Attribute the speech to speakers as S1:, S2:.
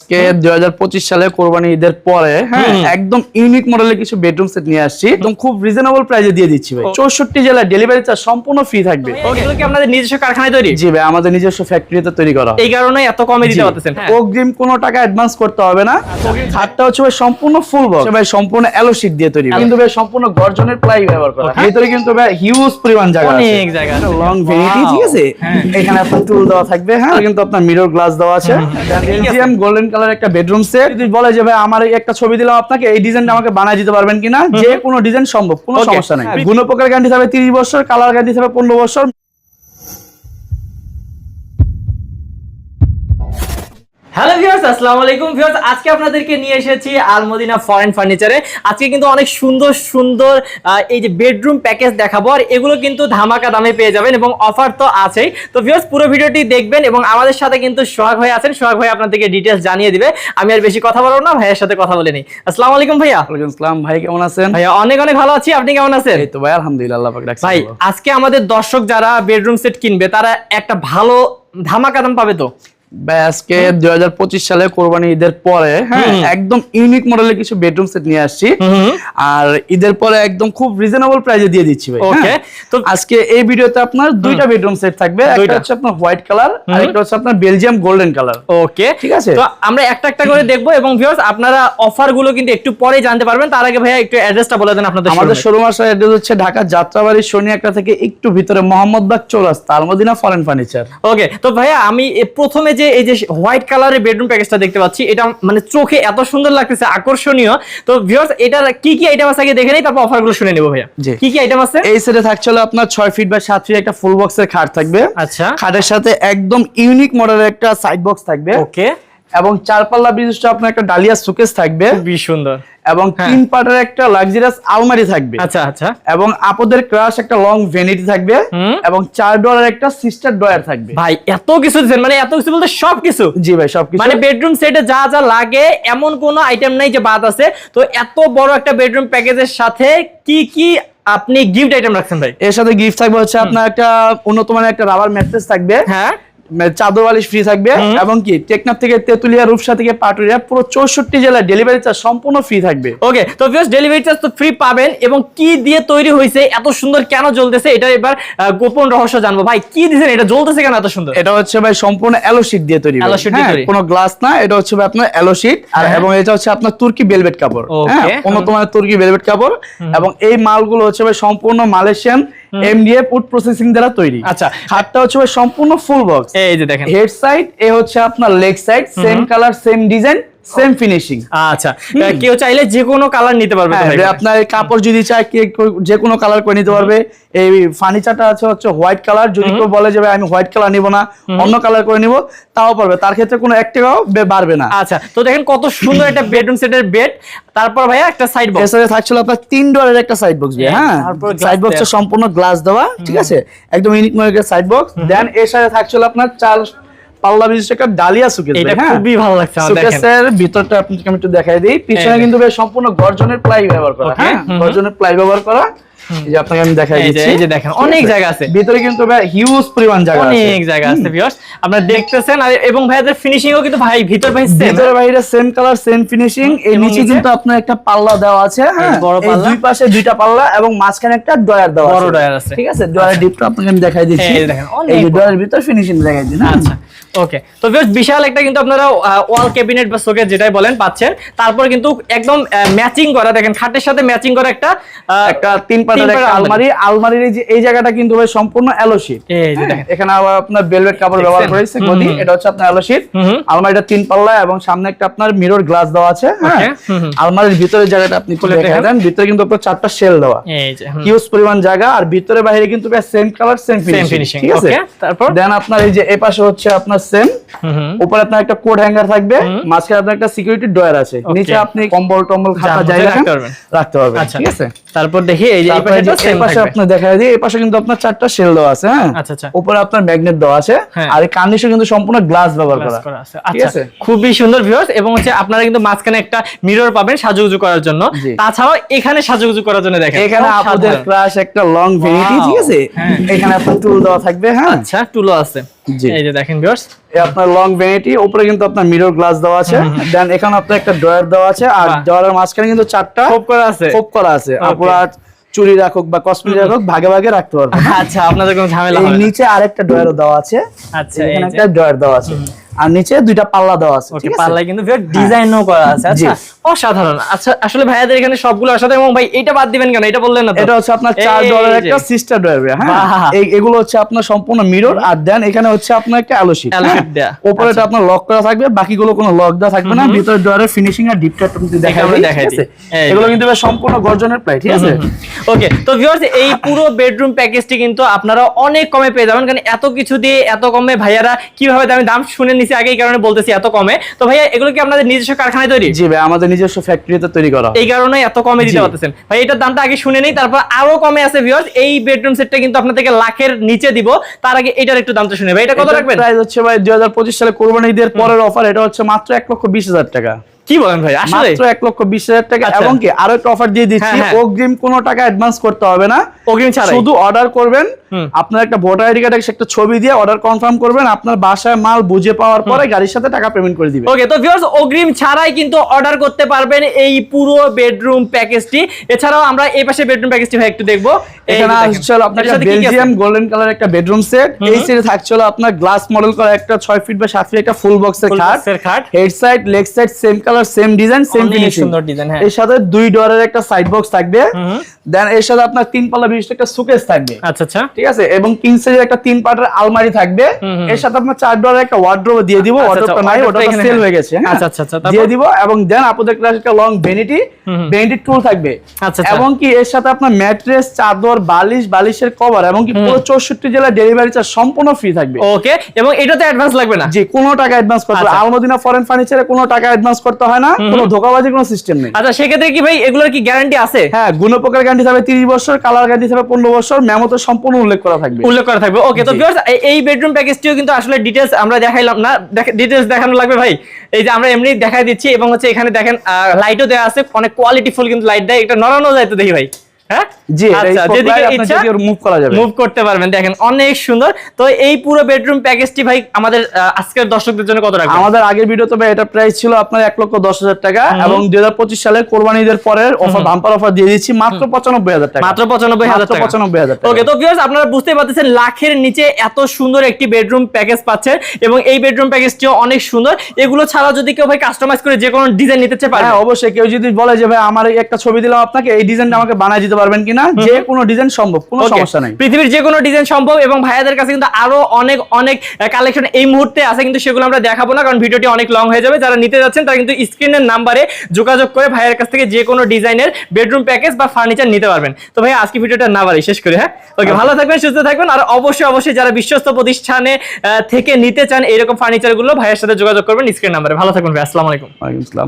S1: আজকে দুই সালে কোরবানি ঈদের পরে হ্যাঁ একদম ইউনিক মডেলের কিছু বেডরুম সেট নিয়ে আসছি একদম খুব রিজনেবল প্রাইসে দিয়ে দিচ্ছি ভাই। চৌষট্টি জেলায় ডেলিভারি চার্জ সম্পূর্ণ ফ্রি থাকবে।
S2: এগুলো কি আপনাদের নিজস্ব কারখানায় তৈরি?
S1: জি ভাই আমাদের নিজস্ব ফ্যাক্টরিতে তৈরি করা
S2: এই কারণে এত কমে দিতে পারতেছেন। হ্যাঁ।
S1: অগ্রিম কোনো টাকা অ্যাডভান্স করতে হবে না। খাটটা হচ্ছে ভাই সম্পূর্ণ ফুল বক্স ভাই সম্পূর্ণ অ্যালো শীট দিয়ে তৈরি কিন্তু ভাই সম্পূর্ণ গর্জনের প্লাই ব্যবহার করা। ভিতরে কিন্তু ভাই হিউজ পরিমাণ জায়গা আছে।
S2: অনেক জায়গা আছে।
S1: লং ভেনিটি ঠিক আছে?
S2: হ্যাঁ।
S1: এখানে আপনার টুল দেওয়া থাকবে হ্যাঁ কিন্তু আপনার মিরর গ্লাস দেওয়া আছে। বেলজিয়াম গোল্ডেন কালার একটা বেডরুম সেট। যদি বলে যে ভাই আমার একটা ছবি দিলাম আপনাকে এই ডিজাইনটা আমাকে বানায় দিতে পারবেন কিনা? যে কোনো ডিজাইন সম্ভব কোনো সমস্যা নাই।
S2: গুণপকার
S1: গুণপোকের গ্যারান্টি থাকবে 30 বছর কালার গ্যারান্টি থাকবে 15 বছর।
S2: হ্যালো ভিউয়ার্স আসসালামু আলাইকুম। ভিউয়ার্স আজকে আপনাদেরকে নিয়ে এসেছি আলমদিনা ফরেন ফার্নিচারে আজকে কিন্তু অনেক সুন্দর সুন্দর এই যে বেডরুম প্যাকেজ দেখাবো আর এগুলো কিন্তু ধামাকা দামে পেয়ে যাবেন এবং অফার তো আছেই। তো ভিউয়ার্স পুরো ভিডিওটি দেখবেন এবং আমাদের সাথে কিন্তু সোহাগ ভাই আছেন। সোহাগ ভাই আপনাদেরকে ডিটেলস জানিয়ে দিবে। আমি আর বেশি কথা বলব না ভাইয়ের সাথে কথা বলে নিই। আসসালামু আলাইকুম ভাইয়া।
S1: ওয়ালাইকুম আসসালাম। ভাই কেমন আছেন?
S2: ভাইয়া অনেক অনেক ভালো আছি। আপনি কেমন আছেন?
S1: এই তো ভাই আলহামদুলিল্লাহ আল্লাহ পাক রাখছে
S2: ভাই আজকে আমাদের দর্শক যারা বেডরুম সেট কিনবে তারা একটা ভালো ধামাকা দাম পাবে তো?
S1: আজকে দুই সালে কোরবানি ঈদের পরে হ্যাঁ। একদম ইউনিক মডেলের কিছু বেডরুম সেট নিয়ে আসছি। আর ঈদের পরে একদম খুব রিজনেবল দিয়ে দিচ্ছি ভাই
S2: ওকে
S1: হ্যাঁ?
S2: তো
S1: আজকে এই ভিডিওতে আপনার দুইটা বেডরুম সেট থাকবে একটা হচ্ছে আপনার হোয়াইট কালার আর একটা হচ্ছে আপনার বেলজিয়াম গোল্ডেন কালার
S2: ওকে
S1: ঠিক আছে।
S2: তো আমরা একটা একটা করে দেখব এবং ভিউয়ার্স আপনারা অফারগুলো কিন্তু একটু পরে জানতে পারবেন। তার আগে ভাইয়া একটু অ্যাড্রেসটা বলে দেন আপনাদের
S1: আমাদের শোরুম আসার অ্যাড্রেস হচ্ছে ঢাকা যাত্রাবাড়ি একটা থেকে একটু ভিতরে মোহাম্মদবাগ চৌরাস্তা আলমদিনা ফরেন ফার্নিচার
S2: ওকে তো ভাইয়া আমি প্রথমে যে এই যে হোয়াইট কালারের বেডরুম প্যাকেজটা দেখতে পাচ্ছি। এটা মানে চোখে এত সুন্দর লাগতেছে আকর্ষণীয়। তো ভিউয়ার্স এটার কি কি আইটেম আছে আগে দেখে নেই তারপর অফারগুলো শুনে নেব ভাইয়া। কি কি আইটেম আছে?
S1: এই সেটে থাকছে আপনার 6 ফিট বা 7 ফিট একটা ফুল বক্সের খাট থাকবে।
S2: আচ্ছা।
S1: খাটের সাথে একদম ইউনিক মডেলের একটা সাইড বক্স থাকবে।
S2: ওকে
S1: এবং চার পাল্লা বিশিষ্ট আপনার একটা ডালিয়া সুকেস থাকবে।
S2: খুবই সুন্দর।
S1: এবং
S2: হ্যাঁ।
S1: তিন পাটের একটা লাক্সারিয়াস আলমারি থাকবে।
S2: আচ্ছা আচ্ছা।
S1: এবং আপদের ক্রাশ একটা লং ভেনিটি থাকবে। এবং চার ডলার একটা সিস্টার ডয়ার থাকবে।
S2: ভাই এত কিছু দিচ্ছেন মানে এত কিছু বলতে সব কিছু
S1: জি ভাই সবকিছু।
S2: মানে বেডরুম সেটে যা যা লাগে এমন কোনো আইটেম নাই যে বাদ আছে। তো এত বড় একটা বেডরুম প্যাকেজের সাথে কি কি আপনি গিফট আইটেম রাখছেন ভাই?
S1: এর সাথে গিফট থাকবে হচ্ছে আপনার একটা উন্নত মানের একটা রাবার ম্যাট্রেস থাকবে।
S2: হ্যাঁ।
S1: মে- চাদর ফ্রি থাকবে এবং কি টেকনাফ থেকে তেতুলিয়া রূপসা থেকে পাটুরিয়া পুরো চৌষট্টি জেলায় ডেলিভারি চার্জ সম্পূর্ণ ফ্রি থাকবে
S2: ওকে তো ডেলিভারি চার্জ তো ফ্রি পাবেন এবং কি দিয়ে তৈরি হয়েছে এত সুন্দর কেন জ্বলতেছে এটা এবার গোপন রহস্য জানব ভাই কি দিয়েছেন এটা জ্বলতেছে কেন এত সুন্দর
S1: এটা হচ্ছে ভাই সম্পূর্ণ অ্যালো শীট দিয়ে তৈরি।
S2: দিয়ে
S1: হ্যাঁ,
S2: তৈরি।
S1: কোনো গ্লাস না এটা হচ্ছে ভাই আপনার অ্যালো শীট আর
S2: হ্যাঁ।
S1: এবং এটা হচ্ছে আপনার তুর্কি ভেলভেট কাপড়. হ্যাঁ উন্নত মানের তুর্কি ভেলভেট কাপড় এবং এই মালগুলো হচ্ছে ভাই সম্পূর্ণ মালয়েশিয়ান এমডিএফ ফুড প্রসেসিং দ্বারা তৈরি।
S2: আচ্ছা।
S1: হাতটা হচ্ছে সম্পূর্ণ ফুল বক্স
S2: এই যে দেখেন।
S1: হেড সাইড এ হচ্ছে আপনার leg side same colour same design same finishing
S2: আচ্ছা কেউ চাইলে যে কোনো কালার নিতে পারবে তো
S1: আপনার কাপড় যদি চায় কে যে কোনো কালার করে নিতে পারবে। এই ফার্নিচারটা আছে হচ্ছে হোয়াইট কালার যদি কেউ বলে যে আমি হোয়াইট কালার নিব না অন্য কালার করে নিব তাও পারবে। তার ক্ষেত্রে কোনো এক টাকাও বাড়বে না।
S2: আচ্ছা তো দেখেন কত সুন্দর একটা বেডরুম সেটের বেড তারপর ভাইয়া একটা সাইড বক্স
S1: এছাড়া থাকছিল আপনার তিন ডলারের একটা সাইড বক্স হ্যাঁ সাইড বক্সটা
S2: দেয়া।
S1: সম্পূর্ণ গ্লাস দেওয়া ঠিক আছে? একদম ইউনিক মডেলের সাইড বক্স দেন এর সাথে থাকছিল আপনার চার পাল্লা বিশিষ্ট একটা ডালিয়া সুকেস
S2: এটা খুবই ভালো লাগছে
S1: সুকেসের ভিতরটা আপনাকে আমি একটু দেখাই দিই। পিছনে কিন্তু বেশ সম্পূর্ণ গর্জনের প্লাই ব্যবহার করা হ্যাঁ গর্জনের প্লাই ব্যবহার করা। এই যে আপনাকে আমি দেখাই দিচ্ছি।
S2: এই যে দেখেন, অনেক জায়গা আছে।
S1: ভিতরে কিন্তু হিউজ পরিমাণ জায়গা আছে।
S2: অনেক জায়গা আছে ভিউয়ার্স আপনারা দেখতেছেন আর এবং ভাইয়াদের ফিনিশিংও কিন্তু ভাই ভিতর ভাই সেম
S1: ভিতরে বাইরে সেম কালার সেম ফিনিশিং এই নিচে
S2: নিচে?
S1: কিন্তু আপনার একটা পাল্লা দেওয়া আছে হ্যাঁ?
S2: বড় পাল্লা?
S1: দুই পাশে দুইটা পাল্লা এবং মাঝখানে একটা ডয়ার দেওয়া
S2: বড় ডয়ার আছে।
S1: ঠিক আছে? ডয়ারের ডিপটা আপনাকে আমি দেখাই দিচ্ছি।
S2: এই দেখেন,
S1: এই ডয়ারের ভিতর ফিনিশিং দেখাই দিন হ্যাঁ?
S2: আচ্ছা ওকে তো বেশ বিশাল একটা কিন্তু আপনারা ওয়াল ক্যাবিনেট বা শোকেস যেটাই বলেন পাচ্ছেন। তারপর কিন্তু একদম ম্যাচিং করা দেখেন খাটের সাথে ম্যাচিং করা একটা
S1: একটা তিন আলমারি। আলমারির এই যে এই জায়গাটা কিন্তু ভাই সম্পূর্ণ অ্যালো শীট
S2: এই যে দেখেন।
S1: এখানে আবার আপনার ভেলভেট কাপড় ব্যবহার করেছে গদি এটা হচ্ছে আপনার অ্যালো শীট
S2: হুম, হুম।
S1: আলমারিটা তিন পাল্লা এবং সামনে একটা আপনার মিরর গ্লাস দেওয়া আছে হ্যাঁ। আলমারির ভিতরে জায়গাটা আপনি
S2: খুলে
S1: খুলে দেন ভিতরে কিন্তু আপনার চারটা শেল দেওয়া। হিউজ পরিমাণ জায়গা আর ভিতরে বাইরে কিন্তু সেম কালার সেম ফিনিশিং ঠিক আছে?
S2: তারপর?
S1: দেন আপনার এই যে এই পাশে হচ্ছে আপনার সেম। উপরে আপনার একটা কোড হ্যাঙ্গার থাকবে মাঝখানে আপনার একটা সিকিউরিটি ডয়ার আছে। নিচে আপনি কম্বল টম্বল খাতা রাখেন
S2: রাখতে পারবেন।
S1: রাখতে পারবেন
S2: আচ্ছা।
S1: ঠিক আছে?
S2: তারপর দেখি এই যে প্যাকেটটা সেম
S1: পাশে আপনার দেখা দিই এই পাশে কিন্তু আপনার চারটা সেল দেওয়া আছে হ্যাঁ?
S2: আচ্ছা আচ্ছা।
S1: উপরে আপনার ম্যাগনেট দেওয়া আছে
S2: হ্যাঁ।
S1: আর এই কার্নিশে কিন্তু সম্পূর্ণ গ্লাস ব্যবহার করা।
S2: করা আছে। আচ্ছা খুবই সুন্দর ভিউয়ার্স এবং হচ্ছে আপনারা কিন্তু মাঝখানে একটা মিরর পাবেন সাজুগুজু করার জন্য। তাছাড়াও এখানে সাজুগুজু করার জন্য দেখেন।
S1: এখানে
S2: অসাধারণ।
S1: ক্রাশ একটা লং ভেনিটি ঠিক আছে?
S2: হ্যাঁ।
S1: এখানে আপনার টুল দেওয়া থাকবে হ্যাঁ?
S2: আচ্ছা টুলো আছে। এই যে দেখেন ভিউয়ার্স
S1: এই আপনার লং উপরে কিন্তু আপনার মিরর গ্লাস দেওয়া আছে। দেন এখানে আপনার একটা ড্রয়ার দেওয়া আছে আর। ড্রয়ারের মাঝখানে কিন্তু চারটা
S2: খুব করা আছে।
S1: খোপ করা আছে। আপনারা চুরি রাখুক বা কসমেটিক রাখুক ভাগে ভাগে রাখতে পারব।
S2: আচ্ছা আপনাদের কোনো ঝামেলা হবে
S1: নিচে আরেকটা ড্রয়ার দেওয়া আছে।
S2: আচ্ছা
S1: এখানে একটা ড্রয়ার দেওয়া আছে। আর নিচে দুইটা পাল্লা দেওয়া আছে
S2: ওকে পাল্লায় কিন্তু ডিজাইনও করা আছে। আচ্ছা অসাধারণ। আচ্ছা আসলে ভাইয়াদের এখানে সবগুলো অসাধারণ এবং ভাই এটা বাদ দিবেন কেন? এটা বললেন না
S1: এটা হচ্ছে আপনার চার
S2: এই
S1: ডলারের
S2: যে।
S1: একটা সিস্টার ড্রয়ার হ্যাঁ। এগুলো হচ্ছে আপনার সম্পূর্ণ মিরর আর দেন এখানে হচ্ছে আপনার একটা অ্যালো শিট। উপরে এটা আপনার লক করা থাকবে বাকিগুলো কোনো লক দেওয়া থাকবে না। ভিতরে ড্রয়ারের ফিনিশিং আর ডিপটা তুমি দেখাই
S2: আমরা
S1: দিই,
S2: দেখাই
S1: এগুলো কিন্তু সম্পূর্ণ গর্জনের প্রায় ঠিক আছে?
S2: ওকে তো ভিউয়ার্স এই পুরো বেডরুম প্যাকেজটি কিন্তু আপনারা অনেক কমে পেয়ে যাবেন। কারণ এত কিছু দিয়ে এত কমে ভাইয়ারা কীভাবে আমি দাম শুনে নিছি আগে এই কারণে বলতেছি এত কমে। তো ভাইয়া এগুলো কি আপনাদের নিজস্ব কারখানায় তৈরি?
S1: জি ভাই আমাদের নিজস্ব ফ্যাক্টরিতে তৈরি করা।
S2: এই কারণে এত কমে দিতে পারতেছেন। ভাই এটার দামটা আগে শুনে নেই তারপর আরও কমে আছে ভিউয়ার্স এই বেডরুম সেটটা কিন্তু আপনাদেরকে লাখের নিচে দিব। তার আগে এটার একটু দামটা শুনে ভাই এটা কত রাখবেন?
S1: প্রাইস হচ্ছে ভাই দুই হাজার পঁচিশ সালে কোরবানি ঈদের পরের অফার এটা হচ্ছে মাত্র এক লক্ষ বিশ হাজার টাকা।
S2: কি বলেন ভাই আসলে?
S1: মাত্র এক লক্ষ বিশ হাজার টাকা।
S2: আচ্ছা।
S1: এবং কি আরও একটা অফার দিয়ে দিচ্ছি
S2: হ্যাঁ, হ্যাঁ।
S1: অগ্রিম কোনো টাকা অ্যাডভান্স করতে হবে না।
S2: অগ্রিম ছাড়াই।
S1: শুধু অর্ডার করবেন আপনার একটা ভোটার আইডি কার্ডের একটা ছবি দিয়ে অর্ডার কনফার্ম করবেন আপনার বাসায় মাল বুঝে পাওয়ার পরে গাড়ির সাথে টাকা পেমেন্ট করে দিবেন।
S2: ওকে তো ভিউয়ার্স অগ্রিম ছাড়াই কিন্তু অর্ডার করতে পারবেন এই পুরো বেডরুম প্যাকেজটি এছাড়াও আমরা এই পাশে বেডরুম প্যাকেজটি ভাই একটু দেখব।
S1: এখানে
S2: যে দেখেন।
S1: আসছে হলো আপনার? বেলজিয়াম গোল্ডেন কালার একটা বেডরুম সেট এই সেটে থাকছে হলো আপনার গ্লাস মডেল করা একটা ছয় ফিট বা সাত ফিট একটা ফুল বক্সের খাট। Head side leg side same colour same design same finishing
S2: সুন্দর ডিজাইন হ্যাঁ।
S1: এর সাথে দুই ডোরের একটা সাইড বক্স থাকবে। দেন এর সাথে আপনার তিন পাল্লা বিশিষ্ট একটা সুকেস থাকবে।
S2: আচ্ছা আচ্ছা।
S1: ঠিক আছে? এবং কিং সাইজের একটা তিন পার্টের আলমারি থাকবে। এর সাথে আপনার চার ডলার একটা ওয়ার্ড্রোব দিয়ে দিব।
S2: আচ্ছা,
S1: ওয়ার্ড্রোবটা নাই ওটা সেল
S2: হ্যাঁ।
S1: গেছে হ্যাঁ?
S2: আচ্ছা, আচ্ছা, আচ্ছা,
S1: দিয়ে দিব এবং দেন আপনাদের ক্লাস একটা লং
S2: হুম, হুম।
S1: টুল থাকবে।
S2: আচ্ছা।
S1: এবং কি এর সাথে আপনার ম্যাট্রেস চাদর বালিশ বালিশের কভার এবং কি পুরো চৌষট্টি জেলায় ডেলিভারি চার্জ সম্পূর্ণ ফ্রি থাকবে।
S2: ওকে এবং এটাতে অ্যাডভান্স লাগবে না?
S1: জি কোনো টাকা অ্যাডভান্স করতে হবে। আলমদিনা ফরেন ফার্নিচারে কোনো টাকা অ্যাডভান্স করতে হয় না। কোনো ধোকাবাজি কোনো সিস্টেম নেই।
S2: আচ্ছা সেক্ষেত্রে কি ভাই এগুলোর কি গ্যারান্টি আছে?
S1: হ্যাঁ গুণপোকার গ্যারান্টি থাকবে। তিরিশ বছর কালার গ্যারান্টি থাকবে পনেরো বছর মেমোতে সম্পূর্ণ উল্লেখ করা থাকবে।
S2: উল্লেখ করা থাকবে। ওকে তো এই বেডরুম প্যাকেজটিও কিন্তু আসলে ডিটেলস আমরা দেখাইলাম না। ডিটেলস দেখানো লাগবে ভাই। এই যে আমরা এমনি দেখাই দিচ্ছি এবং হচ্ছে এখানে দেখেন লাইটও দেওয়া আছে। অনেক কোয়ালিটি ফুল কিন্তু লাইট দেয়। এটা নড়ানো যায় তো দেখি ভাই। পুরো আমাদের
S1: আগের ভিডিও এটা প্রাইস ছিল আপনার এক লক্ষ দশ হাজার টাকা এবং দুই হাজার পঁচিশ সালে কোরবানি ঈদের পরের অফার বাম্পার অফার দিয়ে দিচ্ছি মাত্র পঁচানব্বই হাজার টাকা।
S2: মাত্র পঁচানব্বই হাজার
S1: পঁচানব্বই হাজার
S2: ওকে তো আপনারা বুঝতে পারতেছেন লাখের নিচে এত সুন্দর একটি বেডরুম প্যাকেজ পাচ্ছেন এবং এই বেডরুম প্যাকেজটিও অনেক সুন্দর। এগুলো ছাড়া যদি কেউ ভাই কাস্টমাইজ করে যে কোনো ডিজাইন নিতে চায় পারবে।
S1: হ্যাঁ অবশ্যই। কেউ যদি বলে যে ভাই আমার একটা ছবি দিলাম আপনাকে এই ডিজাইনটা আমাকে বানিয়ে দিতে পারবেন কিনা যে কোনো ডিজাইন সম্ভব কোনো সমস্যা নাই।
S2: পৃথিবীর যে কোনো ডিজাইন সম্ভব এবং ভাইয়াদের কাছে কিন্তু আরও অনেক অনেক কালেকশন এই মুহূর্তে আছে কিন্তু সেগুলো আমরা দেখাবো না কারণ ভিডিওটি অনেক লং হয়ে যাবে। যারা নিতে যাচ্ছেন তারা কিন্তু স্ক্রিনের নাম্বারে যোগাযোগ করে ভাইয়ের কাছ থেকে যে কোনো ডিজাইনের বেডরুম প্যাকেজ বা ফার্নিচার নিতে পারবেন। তো ভাই আজকে ভিডিওটা না বাড়ি শেষ করি হ্যাঁ? ওকে ভালো থাকবেন সুস্থ থাকবেন আর অবশ্যই অবশ্যই যারা বিশ্বস্ত প্রতিষ্ঠানে থেকে নিতে চান এরকম ফার্নিচারগুলো ভাইয়ের সাথে যোগাযোগ করবেন স্ক্রিন নাম্বারে ভালো থাকবেন ভাই আসসালামু আলাইকুম।
S1: ওয়ালাইকুম আসসালাম।